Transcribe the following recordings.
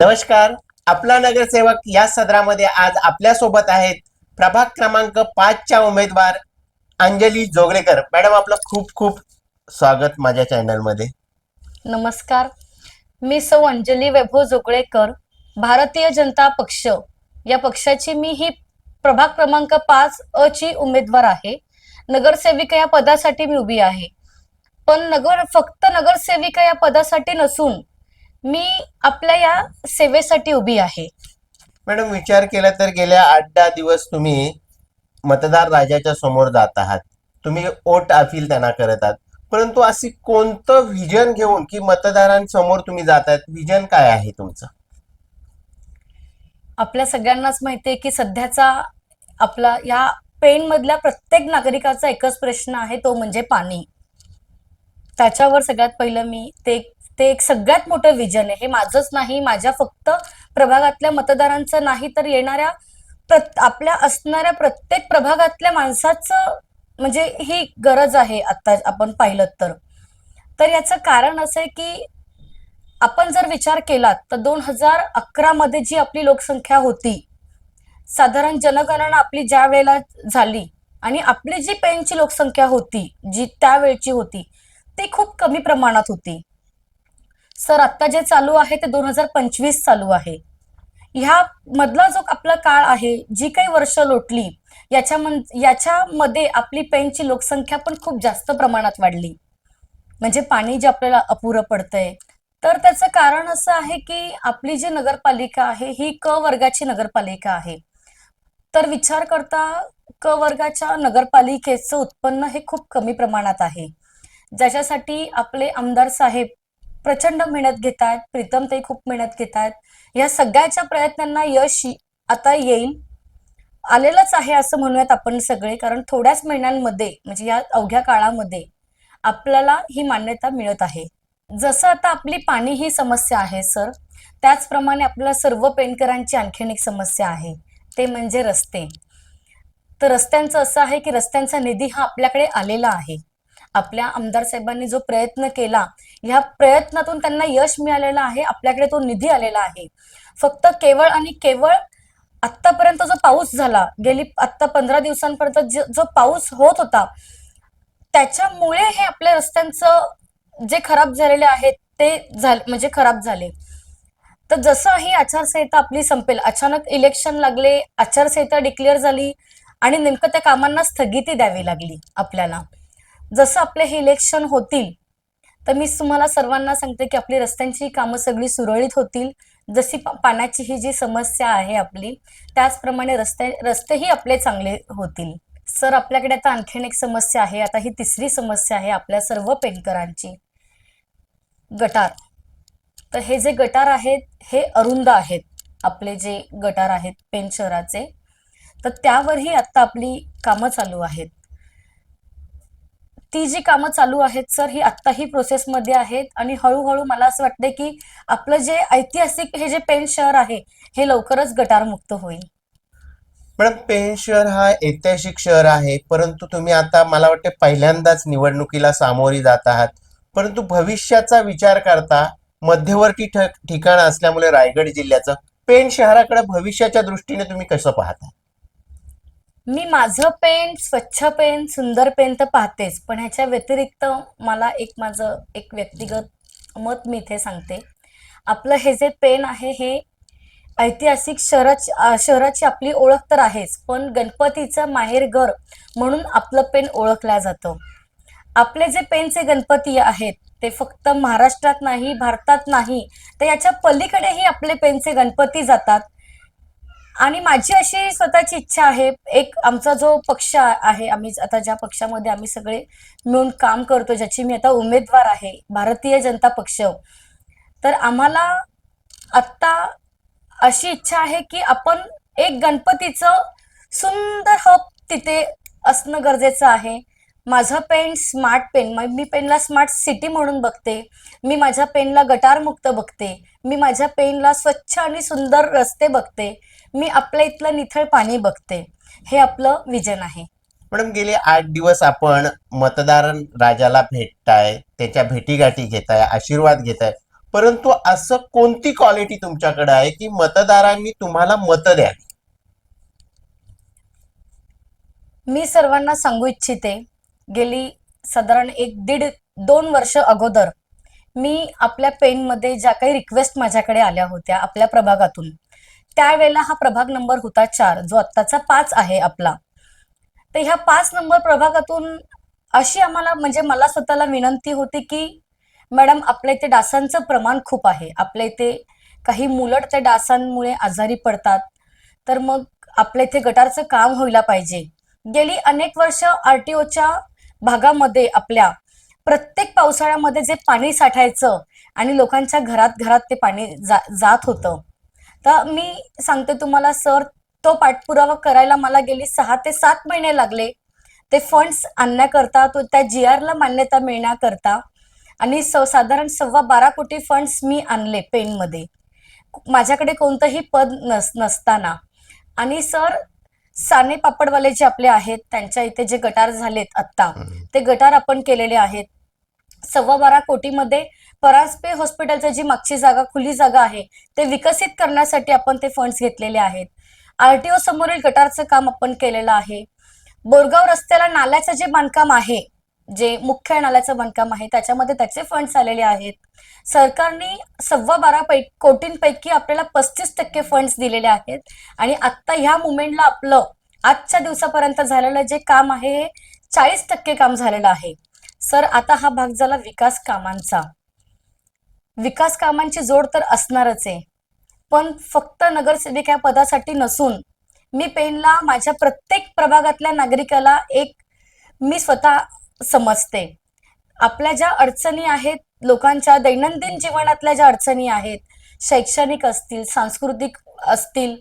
नमस्कार. आपला नगरसेवक या सदरामध्ये आज आपल्यासोबत आहेत प्रभाग क्रमांक पाचच्या उमेदवार अंजली जोगळेकर. मॅडम आपलं खूप खूप स्वागत माझ्या चॅनलमध्ये नमस्कार. मी सौ अंजली वैभव जोगळेकर भारतीय जनता पक्ष. या पक्षाची मी ही प्रभाग क्रमांक पाच अ ची उमेदवार आहे. नगरसेविका या पदासाठी मी उभी आहे. पण नगर फक्त नगरसेविका या पदासाठी नसून मी आपल्या या सेवेसाठी उभी आहे. मॅडम विचार केला तर गेल्या आठ दहा दिवस तुम्ही मतदार राजाच्या समोर जात आहात. तुम्ही ओट अपील त्यांना करत आहात. परंतु अशी कोणतं व्हिजन घेऊन की मतदारांसमोर तुम्ही जात आहात? व्हिजन काय आहे तुमचं? आपल्या सगळ्यांनाच माहिती आहे की सध्याचा आपला या पेन मधल्या प्रत्येक नागरिकाचा एकच प्रश्न आहे तो म्हणजे पाणी. त्याच्यावर सगळ्यात पहिलं मी ते ते एक सगळ्यात मोठं विजन आहे. हे माझंच नाही माझ्या फक्त प्रभागातल्या मतदारांचं नाही तर येणाऱ्या प्रत आपल्या असणाऱ्या प्रत्येक प्रभागातल्या माणसाचं म्हणजे ही गरज आहे आता आपण पाहिलं तर. तर याचं कारण असं आहे की आपण जर विचार केला तर दोन हजार अकरा मध्ये जी आपली लोकसंख्या होती साधारण जनगणना आपली ज्या वेळेला झाली आणि आपली जी पेनची लोकसंख्या होती जी त्यावेळची होती ती खूप कमी प्रमाणात होती. सर आता जे चालू आहे ते दोन हजार पंचवीस चालू आहे. ह्या मधला जो आपला काळ आहे जी काही वर्ष लोटली याच्या याच्यामध्ये आपली पेनची लोकसंख्या पण खूप जास्त प्रमाणात वाढली. म्हणजे पाणी जे आपल्याला अपुरं पडतंय. तर त्याचं कारण असं आहे की आपली जी नगरपालिका आहे ही क वर्गाची नगरपालिका आहे. तर विचार करता क वर्गाच्या नगरपालिकेचं उत्पन्न हे खूप कमी प्रमाणात आहे. ज्याच्यासाठी आपले आमदार साहेब प्रचंड मेहनत घेत आहेत प्रीतम ते खूप मेहनत घेत आहेत या सगळ्याच्या प्रयत्नांना यश आता येईल. आलेलंच आहे असं म्हणूयात आपण सगळे कारण थोड्याच महिन्यांमध्ये म्हणजे या अवघ्या काळामध्ये आपल्याला ही मान्यता मिळत आहे. जसं आता आपली पाणी ही समस्या आहे सर त्याचप्रमाणे आपल्याला सर्व पेंटकरांची आणखीन एक समस्या आहे. ते म्हणजे रस्ते. तर रस्त्यांचं असं आहे की रस्त्यांचा निधी हा आपल्याकडे आलेला आहे. आपल्या आमदार साहेबांनी जो प्रयत्न केला ह्या प्रयत्नातून त्यांना यश मिळालेलं आहे आपल्याकडे तो निधी आलेला आहे. फक्त केवळ आणि केवळ आतापर्यंत जो पाऊस झाला गेली आत्ता पंधरा दिवसांपर्यंत जो- जो पाऊस होत होता त्याच्यामुळे हे आपल्या रस्त्यांचं जे खराब झालेले आहेत ते झाले म्हणजे खराब झाले. तर जसं ही आचारसंहिता आपली संपेल अचानक इलेक्शन लागले आचारसंहिता डिक्लेअर झाली आणि नेमकं त्या कामांना स्थगिती द्यावी लागली आपल्याला. जसं आपले हे इलेक्शन होतील तर मी तुम्हाला सर्वांना सांगते की आपली रस्त्यांची कामं सगळी सुरळीत होतील. जशी पाण्याची ही जी समस्या आहे आपली त्याचप्रमाणे रस्ते रस्तेही आपले चांगले होतील. सर आपल्याकडे आता आणखीन एक समस्या आहे आता ही तिसरी समस्या आहे आपल्या सर्व पेंटकरांची गटार. तर हे जे गटार आहेत हे अरुंद आहेत आपले जे गटार आहेत पेन शहराचे. तर त्यावरही आता आपली कामं चालू आहेत. ती जी कामं चालू आहेत सर ही आत्ताही प्रोसेसमध्ये आहेत आणि हळूहळू मला असं वाटतंय की आपलं जे ऐतिहासिक हे जे पेन शहर आहे हे लवकरच गटारमुक्त होईल. मॅडम पेन शहर हा ऐतिहासिक शहर आहे परंतु तुम्ही आता मला वाटते पहिल्यांदाच निवडणुकीला सामोरी जात आहात. परंतु भविष्याचा विचार करता मध्यवर्ती ठिकाण असल्यामुळे रायगड जिल्ह्याचं पेन शहराकडे भविष्याच्या दृष्टीने तुम्ही कसं पाहता? मी माझं पेन स्वच्छ पेन सुंदर पेन तर पाहतेच पण ह्याच्या व्यतिरिक्त मला एक माझं एक व्यक्तिगत मत मी इथे सांगते. आपलं हे जे पेन आहे हे ऐतिहासिक शहराची शहराची आपली ओळख तर आहेच पण गणपतीचं माहेरघर म्हणून आपलं पेन ओळखलं जातं. आपले जे पेनचे गणपती आहेत ते फक्त महाराष्ट्रात नाही भारतात नाही तर याच्या पलीकडेही आपले पेनचे गणपती जातात. आणि माझी अशी स्वतःची इच्छा आहे एक आमचा जो पक्ष आहे आम्ही आता ज्या पक्षामध्ये आम्ही सगळे मिळून काम करतो ज्याची मी आता उमेदवार आहे भारतीय जनता पक्ष. तर आम्हाला आत्ता अशी इच्छा आहे की आपण एक गणपतीचं सुंदर हब तिथे असणं गरजेचं आहे. माझं पेन स्मार्ट पेन मी पेनला स्मार्ट सिटी म्हणून बघते. मी माझ्या पेनला गटारमुक्त बघते. मी माझ्या पेनला स्वच्छ आणि सुंदर रस्ते बघते. मी आपल्या इथलं निथळ पाणी बघते. हे आपलं विजन आहे. मॅडम गेले आठ दिवस आपण मतदार राजाला भेटताय त्याच्या भेटीगाठी घेताय आशीर्वाद घेताय. परंतु असं कोणती क्वालिटी तुमच्याकडे आहे की मतदारांनी तुम्हाला मतं द्यावी? मी सर्वांना सांगू इच्छिते गेली साधारण एक दीड दोन वर्ष अगोदर मी आपल्या पेनमध्ये ज्या काही रिक्वेस्ट माझ्याकडे आल्या होत्या आपल्या प्रभागातून त्यावेळेला हा प्रभाग नंबर होता चार जो आत्ताचा पाच आहे आपला. तर ह्या पाच नंबर प्रभागातून अशी आम्हाला म्हणजे मला स्वतःला विनंती होती की मॅडम आपल्या इथे डासांचं प्रमाण खूप आहे. आपल्या इथे काही मुलट त्या डासांमुळे आजारी पडतात. तर मग आपल्या इथे गटारचं काम व्हायला पाहिजे. गेली अनेक वर्ष आरटीओच्या भागामध्ये आपल्या प्रत्येक पावसाळ्यामध्ये जे पाणी साठायचं आणि लोकांच्या घरात घरात ते पाणी जा जात होतं. तर मी सांगते तुम्हाला सर तो पाठपुरावा करायला मला गेली सहा ते सात महिने लागले. ते फंड्स आणण्याकरता तो त्या जी आरला मान्यता मिळण्याकरता आणि स साधारण सव्वा बारा कोटी फंड्स मी आणले पेनमध्ये माझ्याकडे कोणतंही पद नस नसताना. आणि सर साने पापडवाले जे आपले आहेत त्यांच्या इथे जे गटार झालेत आत्ता ते गटार आपण केलेले आहेत. सव्वा बारा कोटीमध्ये परांजपे हॉस्पिटलचं जी मागची जागा खुली जागा आहे ते विकसित करण्यासाठी आपण ते फंड्स घेतलेले आहेत. आरटीओ समोरील गटारचं काम आपण केलेलं आहे. बोरगाव रस्त्याला नाल्याचं जे बांधकाम आहे जे मुख्य नाल्याचं बांधकाम आहे त्याच्यामध्ये त्याचे फंड्स आलेले आहेत. सरकारने सव्वा बारा पै कोटींपैकी आपल्याला पस्तीस टक्के फंड्स दिलेले आहेत. आणि आत्ता ह्या मुवमेंटला आपलं आजच्या दिवसापर्यंत झालेलं जे काम आहे हे चाळीस टक्के काम झालेलं आहे. सर आता हा भाग झाला विकास कामांचा. विकास कामांची जोड तर असणारच आहे. पण फक्त नगरसेविका या पदासाठी नसून मी पेनला माझ्या प्रत्येक प्रभागातल्या नागरिकाला एक मी स्वतः समजते. आपल्या ज्या अडचणी आहेत लोकांच्या दैनंदिन जीवनातल्या ज्या अडचणी आहेत शैक्षणिक असतील सांस्कृतिक असतील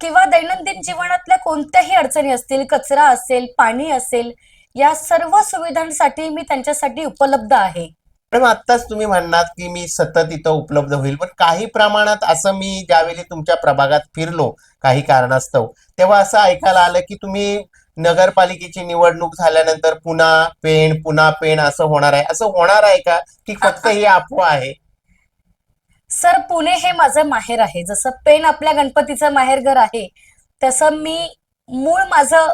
किंवा दैनंदिन जीवनातल्या कोणत्याही अडचणी असतील कचरा असेल पाणी असेल या सर्व सुविधांसाठी मी त्यांच्यासाठी उपलब्ध आहे. मॅडम आत्ताच तुम्ही म्हणणार की मी सतत इथं उपलब्ध होईल पण काही प्रमाणात असं मी ज्यावेळी तुमच्या प्रभागात फिरलो काही कारणास्तव तेव्हा असं ऐकायला आलं की तुम्ही नगरपालिकेची निवडणूक झाल्यानंतर पुन्हा पेण पुन्हा पेण असं होणार आहे. असं होणार आहे का? की फक्त ही अफवा आहे? सर पुणे हे माझं माहेर आहे. जसं पेन आपल्या गणपतीचं माहेरघर आहे तसं मी मूळ माझं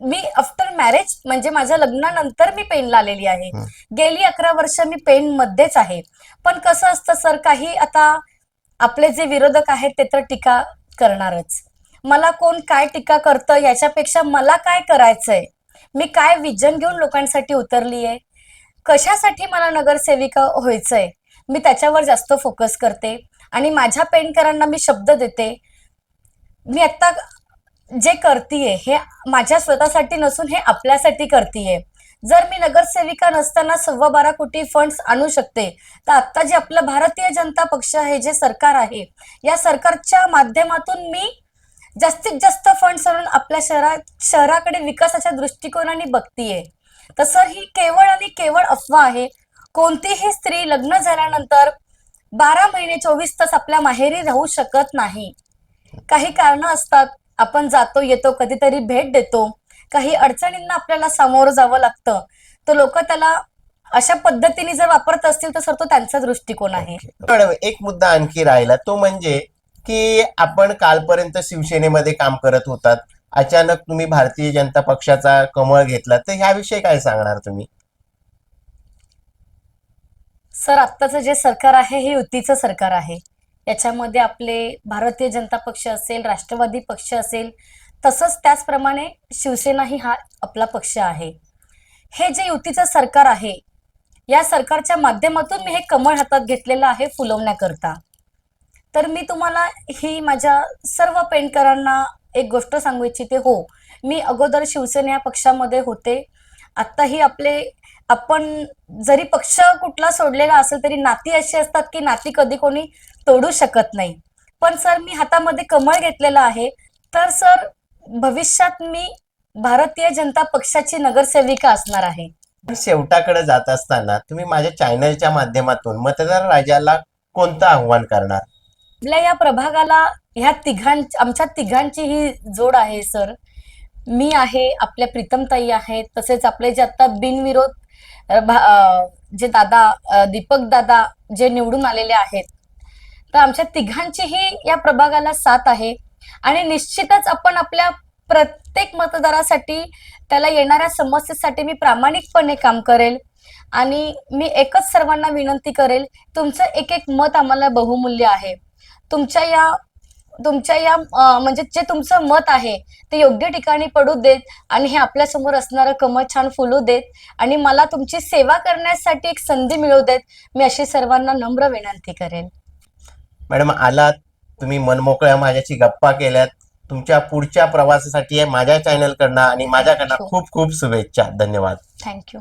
मी आफ्टर मॅरेज म्हणजे माझ्या लग्नानंतर मी पेनला आलेली आहे. गेली अकरा वर्ष मी पेन मध्येच आहे. पण कसं असतं सर काही आता आपले जे विरोधक आहेत ते तर टीका करणारच. मला कोण काय टीका करतं याच्यापेक्षा मला काय करायचंय? मी काय विजन घेऊन लोकांसाठी उतरली आहे कशासाठी मला नगरसेविका व्हायचंय? मी त्याच्यावर जास्त फोकस करते. आणि माझ्या पेनकरांना मी शब्द देते. मी आत्ता जे करतीये हे माझ्या स्वतःसाठी नसून हे आपल्यासाठी करतीये. जर मी नगरसेविका नसताना सव्वा बारा कोटी फंड्स आणू शकते तर आता जे आपलं भारतीय जनता पक्ष आहे जे सरकार आहे या सरकारच्या माध्यमातून मी जास्तीत जास्त फंड्स आणून आपल्या शहरात शहराकडे विकासाच्या दृष्टिकोनाने बघतीये. तर सर ही केवळ आणि केवळ अफवा आहे. कोणतीही स्त्री लग्न झाल्यानंतर बारा महिने चोवीस तास आपल्या माहेरी राहू शकत नाही. काही कारणं असतात. आपण जातो येतो कधीतरी भेट देतो काही अडचणींना आपल्याला सामोरं जावं लागतं. तर लोक त्याला अशा पद्धतीने जर वापरत असतील तर सर तो त्यांचा दृष्टिकोन आहे. मॅडम एक मुद्दा आणखी राहिला. तो म्हणजे की आपण कालपर्यंत शिवसेनेमध्ये काम करत होतात. अचानक तुम्ही भारतीय जनता पक्षाचा कमळ घेतला. तर ह्याविषयी काय सांगणार तुम्ही? सर आत्ताचं जे सरकार आहे हे युतीचं सरकार आहे. याच्यामध्ये आपले भारतीय जनता पक्ष असेल राष्ट्रवादी पक्ष असेल तसंच त्याचप्रमाणे शिवसेनाही हा आपला पक्ष आहे. हे जे युतीचं सरकार आहे या सरकारच्या माध्यमातून मी हे कमळ हातात घेतलेलं आहे फुलवण्याकरता. तर मी तुम्हाला ही माझ्या सर्व पेंटकरांना एक गोष्ट सांगू इच्छिते हो मी अगोदर शिवसेना या पक्षामध्ये होते. आत्ताही आपले आपण जरी पक्ष कुठला सोडलेला असेल तरी नाती अशी असतात की नाती कधी कोणी तोडू शकत नाही. पण सर मी हातामध्ये कमळ घेतलेलं आहे. तर सर भविष्यात मी भारतीय जनता पक्षाची नगरसेविका असणार आहे. शेवटाकडे जात असताना तुम्ही माझ्या चॅनलच्या माध्यमातून मतदार राजाला कोणतं आव्हान करणार? आपल्या या प्रभागाला ह्या तिघां आमच्या तिघांची ही जोड आहे सर. मी आहे आपल्या प्रीतमताई आहेत तसेच आपले जे आता बिनविरोध जे दादा दीपक दादा जे निवडून आलेले आहेत तर आमच्या तिघांचीही या प्रभागाला साथ आहे. आणि निश्चितच आपण आपल्या प्रत्येक मतदारासाठी त्याला येणाऱ्या समस्येसाठी मी प्रामाणिकपणे काम करेल. आणि मी एकच सर्वांना विनंती करेल तुमचं एक एक मत आम्हाला बहुमूल्य आहे. तुमच्या या तुमच्या या म्हणजे जे तुमचं मत आहे ते योग्य ठिकाणी पडू देत आणि हे आपल्यासमोर असणारं कमळ छान फुलू देत आणि मला तुमची सेवा करण्यासाठी एक संधी मिळू देत मी अशी सर्वांना नम्र विनंती करेन मॅडम आलात तुम्ही मनमोकळ्या माझ्याशी गप्पा केल्यात. तुमच्या पुढच्या प्रवासासाठी माझ्या चॅनलकडनं आणि माझ्याकडनं you. खूप खूप शुभेच्छा. धन्यवाद. थँक्यू